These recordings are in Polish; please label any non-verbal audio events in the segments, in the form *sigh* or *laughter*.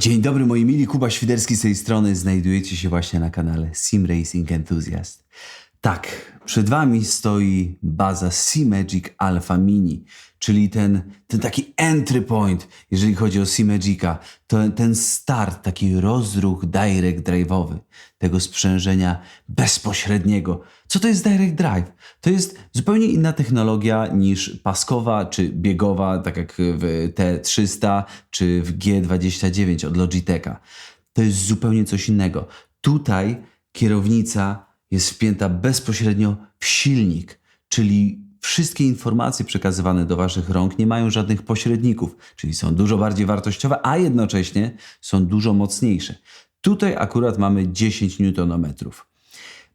Dzień dobry moi mili, Kuba Świderski z tej strony. Znajdujecie się właśnie na kanale Sim Racing Enthusiast. Tak, przed wami stoi baza Magic Alpha Mini, czyli ten, ten taki entry point, jeżeli chodzi o Magica. To ten start, taki rozruch direct drive'owy tego sprzężenia bezpośredniego. Co to jest direct drive? To jest zupełnie inna technologia niż paskowa czy biegowa, tak jak w T300 czy w G29 od Logitecha. To jest zupełnie coś innego. Tutaj kierownica jest wpięta bezpośrednio w silnik, czyli wszystkie informacje przekazywane do Waszych rąk nie mają żadnych pośredników, czyli są dużo bardziej wartościowe, a jednocześnie są dużo mocniejsze. Tutaj akurat mamy 10 Nm.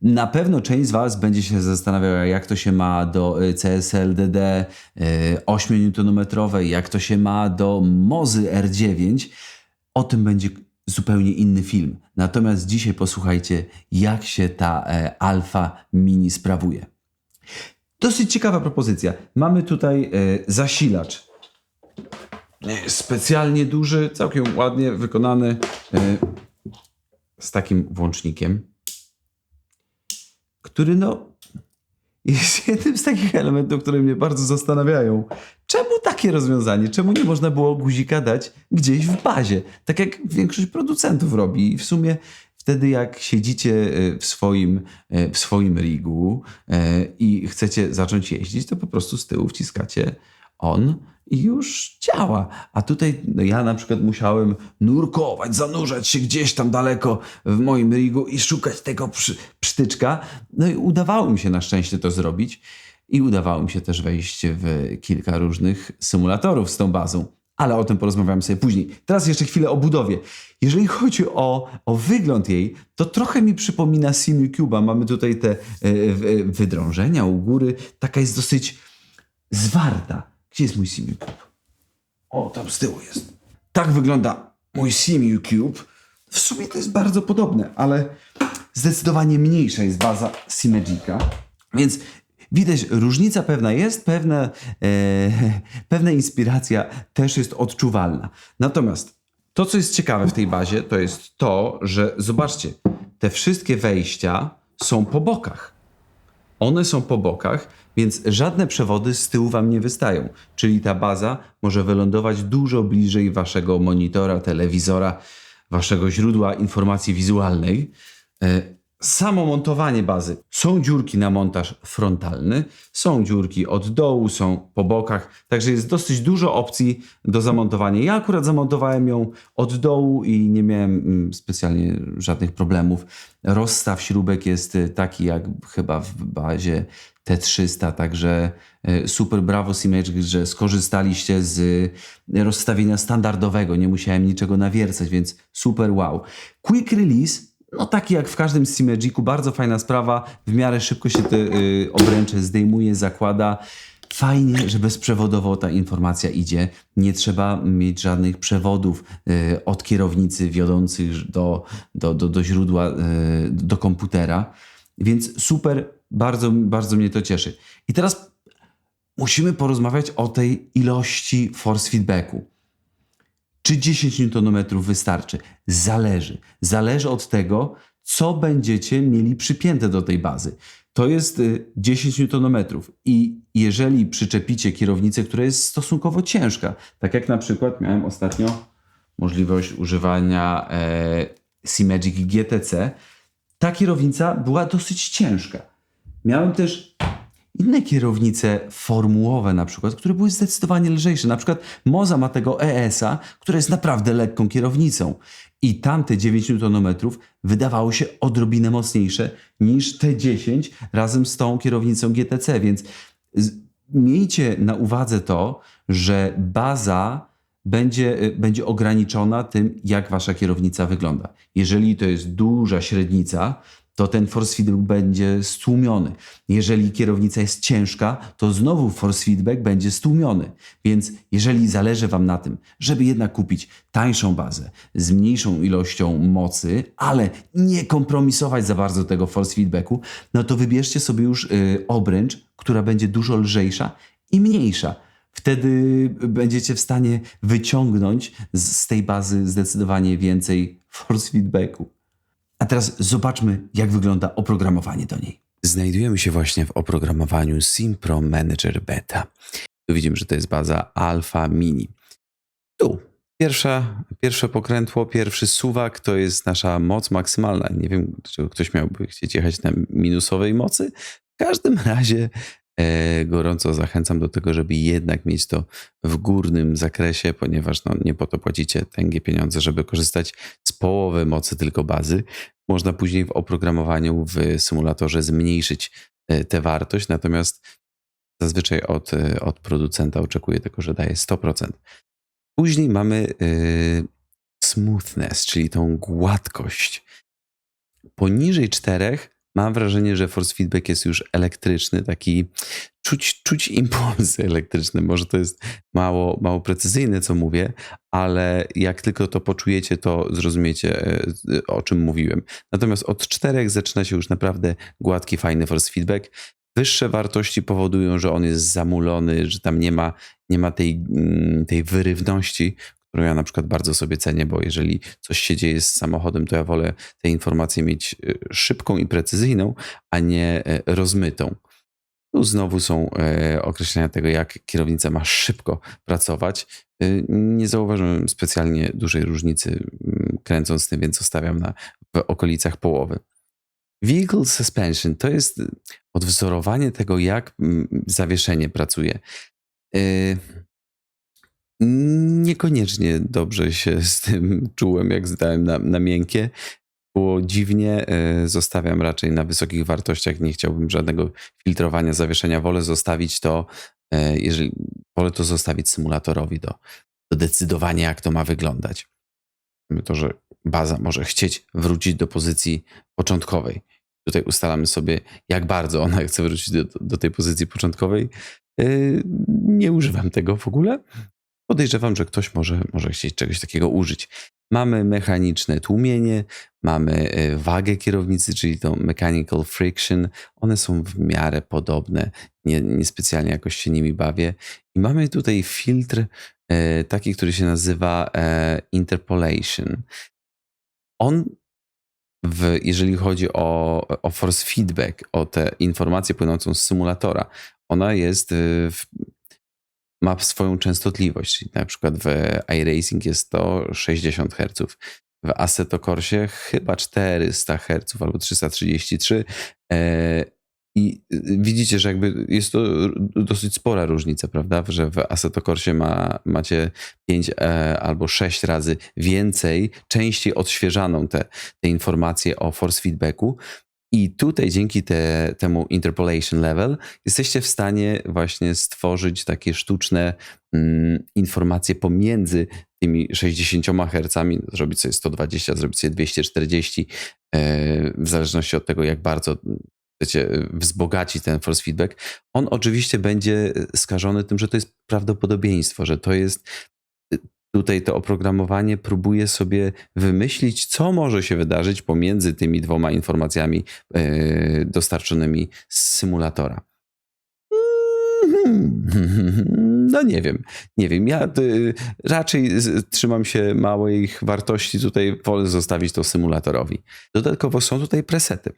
Na pewno część z Was będzie się zastanawiała, jak to się ma do CSL-DD 8 Nm, jak to się ma do Mozy R9. O tym będzie zupełnie inny film. Natomiast dzisiaj posłuchajcie, jak się ta e, Alfa Mini sprawuje. Dosyć ciekawa propozycja. Mamy tutaj e, zasilacz. E, Specjalnie duży, całkiem ładnie wykonany e, z takim włącznikiem, który no jest *laughs* jednym z takich elementów, które mnie bardzo zastanawiają. Czemu takie rozwiązanie? Czemu nie można było guzika dać gdzieś w bazie? Tak jak większość producentów robi. I w sumie wtedy jak siedzicie e, w swoim, e, w swoim rigu e, i chcecie zacząć jeździć, to po prostu z tyłu wciskacie on i już działa. A tutaj no ja na przykład musiałem nurkować, zanurzać się gdzieś tam daleko w moim rigu i szukać tego przy, przytyczka. No i udawało mi się na szczęście to zrobić. I udawało mi się też wejść w kilka różnych symulatorów z tą bazą. Ale o tym porozmawiamy sobie później. Teraz jeszcze chwilę o budowie. Jeżeli chodzi o, o wygląd jej, to trochę mi przypomina SimuCube'a. Mamy tutaj te e, w- wydrążenia u góry. Taka jest dosyć zwarta. Gdzie jest mój SimuCube? O, tam z tyłu jest. Tak wygląda mój SimuCube. W sumie to jest bardzo podobne, ale zdecydowanie mniejsza jest baza Simagica. Więc widać, różnica pewna jest, pewna, e, *laughs* pewna inspiracja też jest odczuwalna. Natomiast to, co jest ciekawe w tej bazie, to jest to, że zobaczcie, te wszystkie wejścia są po bokach. One są po bokach, więc żadne przewody z tyłu wam nie wystają. Czyli ta baza może wylądować dużo bliżej waszego monitora, telewizora, waszego źródła informacji wizualnej. Samo montowanie bazy. Są dziurki na montaż frontalny, są dziurki od dołu, są po bokach, także jest dosyć dużo opcji do zamontowania. Ja akurat zamontowałem ją od dołu i nie miałem mm, specjalnie żadnych problemów. Rozstaw śrubek jest y, taki jak chyba w bazie T300, także y, super brawo Simagic, że skorzystaliście z rozstawienia standardowego, nie musiałem niczego nawiercać, więc super wow. Quick release no taki jak w każdym Simagicu, bardzo fajna sprawa. W miarę szybko się te y, obręcze zdejmuje, zakłada. Fajnie, że bezprzewodowo ta informacja idzie. Nie trzeba mieć żadnych przewodów y, od kierownicy wiodących do, do, do, do źródła, y, do komputera. Więc super, bardzo, bardzo mnie to cieszy. I teraz musimy porozmawiać o tej ilości force feedbacku. Czy 10 Nm wystarczy? Zależy. Zależy od tego, co będziecie mieli przypięte do tej bazy. To jest y, 10 Nm i jeżeli przyczepicie kierownicę, która jest stosunkowo ciężka, tak jak na przykład miałem ostatnio możliwość używania e, GTC, ta kierownica była dosyć ciężka. Miałem też inne kierownice formułowe na przykład, które były zdecydowanie lżejsze. Na przykład Moza ma tego ES-a, która jest naprawdę lekką kierownicą. I tamte 9 Nm wydawało się odrobinę mocniejsze niż te 10 razem z tą kierownicą GTC, więc miejcie na uwadze to, że baza będzie, y, będzie ograniczona tym, jak wasza kierownica wygląda. Jeżeli to jest duża średnica, to ten force feedback będzie stłumiony. Jeżeli kierownica jest ciężka, to znowu force feedback będzie stłumiony. Więc jeżeli zależy Wam na tym, żeby jednak kupić tańszą bazę z mniejszą ilością mocy, ale nie kompromisować za bardzo tego force feedbacku, no to wybierzcie sobie już y, obręcz, która będzie dużo lżejsza i mniejsza. Wtedy będziecie w stanie wyciągnąć z, z tej bazy zdecydowanie więcej force feedbacku. A teraz zobaczmy, jak wygląda oprogramowanie do niej. Znajdujemy się właśnie w oprogramowaniu Simpro Manager Beta. Tu widzimy, że to jest baza Alpha Mini. Tu pierwsza, pierwsze pokrętło, pierwszy suwak to jest nasza moc maksymalna. Nie wiem, czy ktoś miałby chcieć jechać na minusowej mocy. W każdym razie gorąco zachęcam do tego, żeby jednak mieć to w górnym zakresie, ponieważ no, nie po to płacicie tęgie pieniądze, żeby korzystać z połowy mocy tylko bazy. Można później w oprogramowaniu w symulatorze zmniejszyć e, tę wartość, natomiast zazwyczaj od, e, od producenta oczekuję tylko, że daje 100%. Później mamy smoothness, czyli tą gładkość. Poniżej czterech mam wrażenie, że force feedback jest już elektryczny, taki czuć, czuć impulsy elektryczne. Może to jest mało, mało precyzyjne, co mówię, ale jak tylko to poczujecie, to zrozumiecie, e, o czym mówiłem. Natomiast od czterech zaczyna się już naprawdę gładki, fajny force feedback. Wyższe wartości powodują, że on jest zamulony, że tam nie ma, nie ma tej, mm, tej wyrywności, którą ja na przykład bardzo sobie cenię, bo jeżeli coś się dzieje z samochodem, to ja wolę te informacje mieć y, szybką i precyzyjną, a nie e, rozmytą. Tu znowu są e, określenia tego, jak kierownica ma szybko pracować. Nie zauważyłem specjalnie dużej różnicy mm, kręcąc tym, więc zostawiam na, w okolicach połowy. Vehicle suspension to jest odwzorowanie tego, jak mm, zawieszenie pracuje. Niekoniecznie dobrze się z tym czułem, jak zdałem na, na miękkie. Było dziwnie, y, zostawiam raczej na wysokich wartościach. Nie chciałbym żadnego filtrowania zawieszenia. Wolę zostawić to, y, jeżeli wolę to zostawić symulatorowi do, do decydowania, jak to ma wyglądać. To, że baza może chcieć wrócić do pozycji początkowej. Tutaj ustalamy sobie, jak bardzo ona chce wrócić do, do tej pozycji początkowej. Yy, nie używam tego w ogóle. Podejrzewam, że ktoś może, może chcieć czegoś takiego użyć. Mamy mechaniczne tłumienie, mamy yy, wagę kierownicy, czyli to mechanical friction. One są w miarę podobne, nie, niespecjalnie jakoś się nimi bawię. I mamy tutaj filtr yy, taki, który się nazywa interpolation. On w, jeżeli chodzi o, o force feedback, o tę informację płynącą z symulatora, ona jest y, w, ma swoją częstotliwość. Na przykład w iRacing jest to 60 Hz, w Assetto Corsie chyba 400 Hz albo 333. I y, widzicie, że jakby jest to dosyć spora różnica, prawda? Że w Assetto Corsie ma, macie 5 e, albo 6 razy więcej, częściej odświeżaną te, te informacje o force feedbacku. I tutaj dzięki te, temu interpolation level jesteście w stanie właśnie stworzyć takie sztuczne mm, informacje pomiędzy tymi 60 Hz, zrobić sobie 120, zrobić sobie 240, e, w zależności od tego, jak bardzo chcecie wzbogacić ten force feedback, on oczywiście będzie skażony tym, że to jest prawdopodobieństwo, że to jest tutaj to oprogramowanie próbuje sobie wymyślić, co może się wydarzyć pomiędzy tymi dwoma informacjami yy, dostarczonymi z symulatora. *laughs* No nie wiem, nie wiem. Ja y, raczej trzymam się małych wartości, tutaj wolę zostawić to symulatorowi. Dodatkowo są tutaj presety.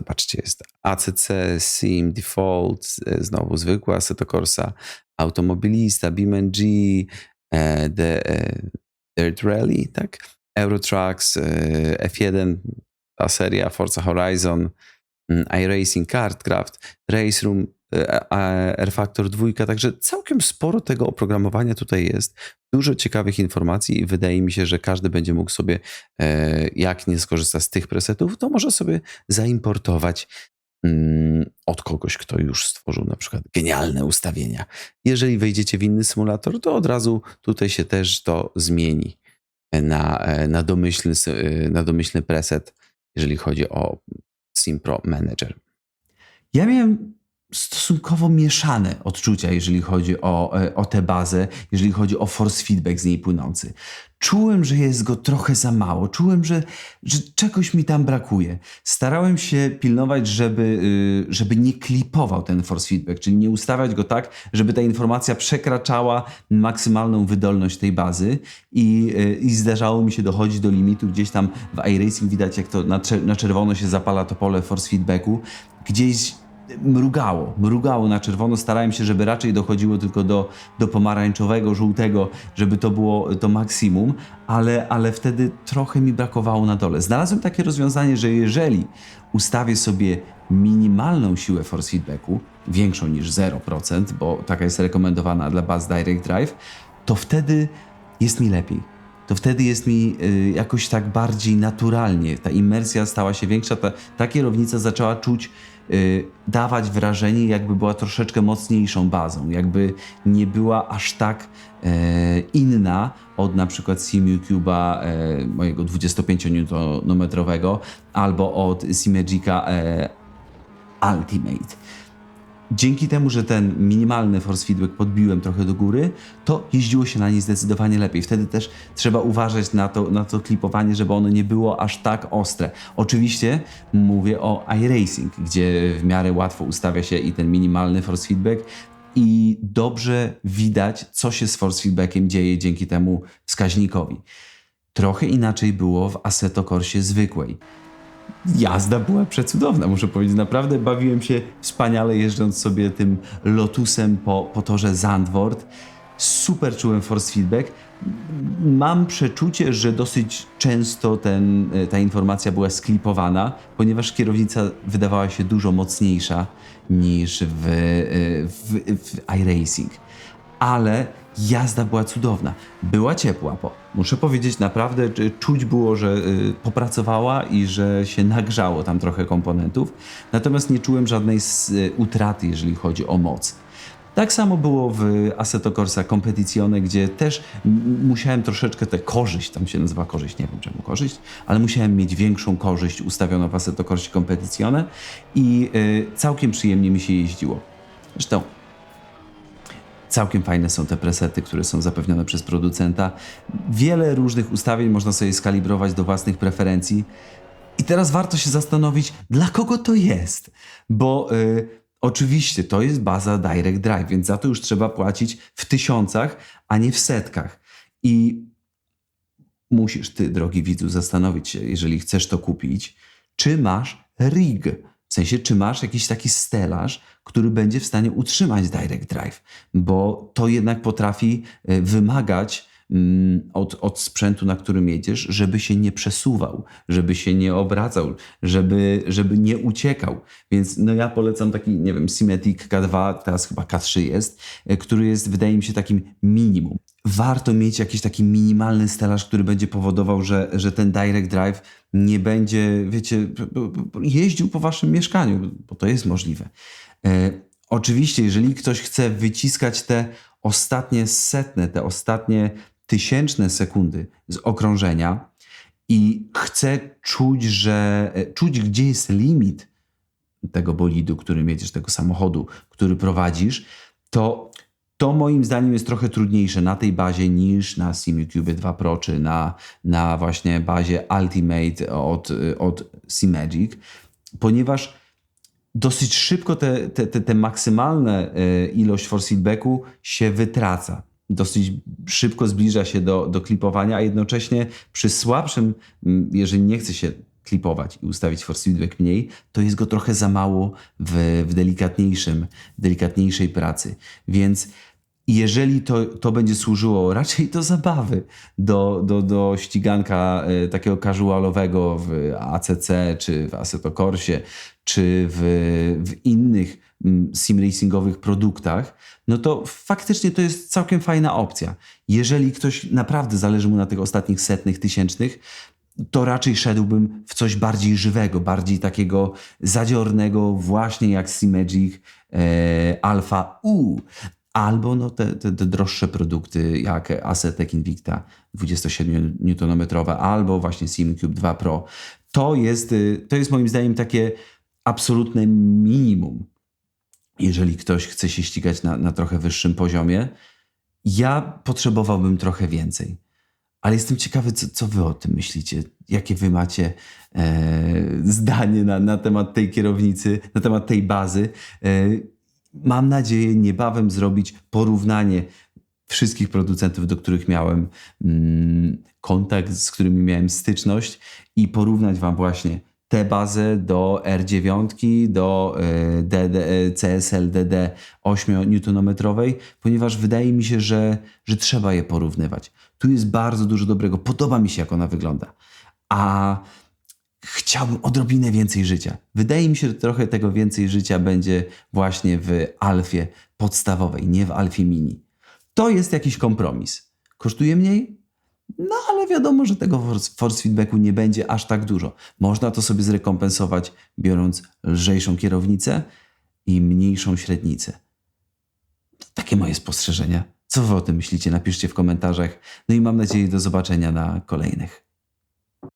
Zobaczcie, jest ACC, SIM, Default, e, znowu zwykła Assetto Corsa, Automobilista, BeamNG, e, The e, Dirt Rally, tak? Eurotrucks, F1, ta seria, Forza Horizon, mm, iRacing, Kartcraft, Race Room, R-Factor 2, także całkiem sporo tego oprogramowania tutaj jest. Dużo ciekawych informacji i wydaje mi się, że każdy będzie mógł sobie, e, jak nie skorzysta z tych presetów, to może sobie zaimportować od kogoś, kto już stworzył na przykład genialne ustawienia. Jeżeli wejdziecie w inny symulator, to od razu tutaj się też to zmieni na, e, na, domyślny, e, na domyślny preset, jeżeli chodzi o SimPro Manager. Ja miałem stosunkowo mieszane odczucia, jeżeli chodzi o, e, o tę bazę, jeżeli chodzi o force feedback z niej płynący. Czułem, że jest go trochę za mało, czułem, że, że czegoś mi tam brakuje. Starałem się pilnować, żeby, y, żeby nie klipował ten force feedback, czyli nie ustawiać go tak, żeby ta informacja przekraczała maksymalną wydolność tej bazy i, y, i zdarzało mi się dochodzić do limitu. Gdzieś tam w iRacing widać, jak to na, na czerwono się zapala to pole force feedbacku. Gdzieś mrugało, mrugało na czerwono. Starałem się, żeby raczej dochodziło tylko do, do pomarańczowego, żółtego, żeby to było to maksimum, ale, ale wtedy trochę mi brakowało na dole. Znalazłem takie rozwiązanie, że jeżeli ustawię sobie minimalną siłę force feedbacku, większą niż 0%, bo taka jest rekomendowana dla baz Direct Drive, to wtedy jest mi lepiej to wtedy jest mi y, jakoś tak bardziej naturalnie. Ta imersja stała się większa, ta, ta kierownica zaczęła czuć, dawać wrażenie, jakby była troszeczkę mocniejszą bazą, jakby nie była aż tak e, inna od na przykład Simu Cube'a e, mojego 25-nanometrowego albo od Simagica e, Ultimate. Dzięki temu, że ten minimalny force feedback podbiłem trochę do góry, to jeździło się na niej zdecydowanie lepiej. Wtedy też trzeba uważać na to, na to klipowanie, żeby ono nie było aż tak ostre. Oczywiście mówię o iRacing, gdzie w miarę łatwo ustawia się i ten minimalny force feedback i dobrze widać, co się z force feedbackiem dzieje dzięki temu wskaźnikowi. Trochę inaczej było w Assetto Corsie zwykłej jazda była przecudowna, muszę powiedzieć. Naprawdę bawiłem się wspaniale jeżdżąc sobie tym Lotusem po, po torze Zandvoort. Super czułem force feedback. Mam przeczucie, że dosyć często ten, ta informacja była sklipowana, ponieważ kierownica wydawała się dużo mocniejsza niż w, w, w iRacing. Ale jazda była cudowna. Była ciepła, bo muszę powiedzieć, naprawdę czuć było, że y, popracowała i że się nagrzało tam trochę komponentów. Natomiast nie czułem żadnej y, utraty, jeżeli chodzi o moc. Tak samo było w Assetto Corsa Competizione, gdzie też musiałem troszeczkę tę korzyść, tam się nazywa korzyść, nie wiem czemu korzyść, ale musiałem mieć większą korzyść ustawioną w Assetto Corsie Competizione i y, całkiem przyjemnie mi się jeździło. Zresztą Całkiem fajne są te presety, które są zapewnione przez producenta. Wiele różnych ustawień można sobie skalibrować do własnych preferencji. I teraz warto się zastanowić, dla kogo to jest. Bo y, oczywiście to jest baza Direct Drive, więc za to już trzeba płacić w tysiącach, a nie w setkach. I musisz ty, drogi widzu, zastanowić się, jeżeli chcesz to kupić, czy masz rig. W sensie, czy masz jakiś taki stelaż, który będzie w stanie utrzymać Direct Drive, bo to jednak potrafi e, wymagać mm, od, od sprzętu, na którym jedziesz, żeby się nie przesuwał, żeby się nie obracał, żeby, żeby nie uciekał. Więc no ja polecam taki, nie wiem, Symmetric K2, teraz chyba K3 jest, e, który jest, wydaje mi się, takim minimum. Warto mieć jakiś taki minimalny stelaż, który będzie powodował, że, że ten Direct Drive nie będzie, wiecie, jeździł po waszym mieszkaniu, bo to jest możliwe. E, oczywiście, jeżeli ktoś chce wyciskać te ostatnie setne, te ostatnie tysięczne sekundy z okrążenia i chce czuć, że e, czuć, gdzie jest limit tego bolidu, którym jedziesz, tego samochodu, który prowadzisz, to to moim zdaniem jest trochę trudniejsze na tej bazie niż na SimuCube 2 Pro, czy na, na właśnie bazie Ultimate od, od Simagic, ponieważ dosyć szybko te, te, te, te maksymalne e, ilość force feedbacku się wytraca. Dosyć szybko zbliża się do, do klipowania, a jednocześnie przy słabszym, jeżeli nie chce się klipować i ustawić force feedback mniej, to jest go trochę za mało w, w delikatniejszym, delikatniejszej pracy. Więc jeżeli to, to będzie służyło raczej do zabawy, do, do, do ściganka e, takiego casualowego w ACC, czy w Assetto czy w, w innych mm, simracingowych produktach, no to faktycznie to jest całkiem fajna opcja. Jeżeli ktoś naprawdę zależy mu na tych ostatnich setnych, tysięcznych, to raczej szedłbym w coś bardziej żywego, bardziej takiego zadziornego, właśnie jak Simagic e, Alpha U. Albo no te, te, te droższe produkty jak Assetec Invicta 27Nm, albo właśnie SimCube 2 Pro. To jest, y, to jest moim zdaniem takie absolutne minimum, jeżeli ktoś chce się ścigać na, na trochę wyższym poziomie. Ja potrzebowałbym trochę więcej. Ale jestem ciekawy, co, co wy o tym myślicie. Jakie wy macie e, zdanie na, na temat tej kierownicy, na temat tej bazy. E, mam nadzieję niebawem zrobić porównanie wszystkich producentów, do których miałem mm, kontakt, z którymi miałem styczność i porównać wam właśnie tę bazę do R9, do e, DD, e, CSL DD 8-newtonometrowej, ponieważ wydaje mi się, że, że trzeba je porównywać. Tu jest bardzo dużo dobrego. Podoba mi się, jak ona wygląda. A chciałbym odrobinę więcej życia. Wydaje mi się, że trochę tego więcej życia będzie właśnie w Alfie podstawowej, nie w Alfie Mini. To jest jakiś kompromis. Kosztuje mniej? No ale wiadomo, że tego force, feedbacku nie będzie aż tak dużo. Można to sobie zrekompensować, biorąc lżejszą kierownicę i mniejszą średnicę. Takie moje spostrzeżenia. Co wy o tym myślicie? Napiszcie w komentarzach. No i mam nadzieję do zobaczenia na kolejnych.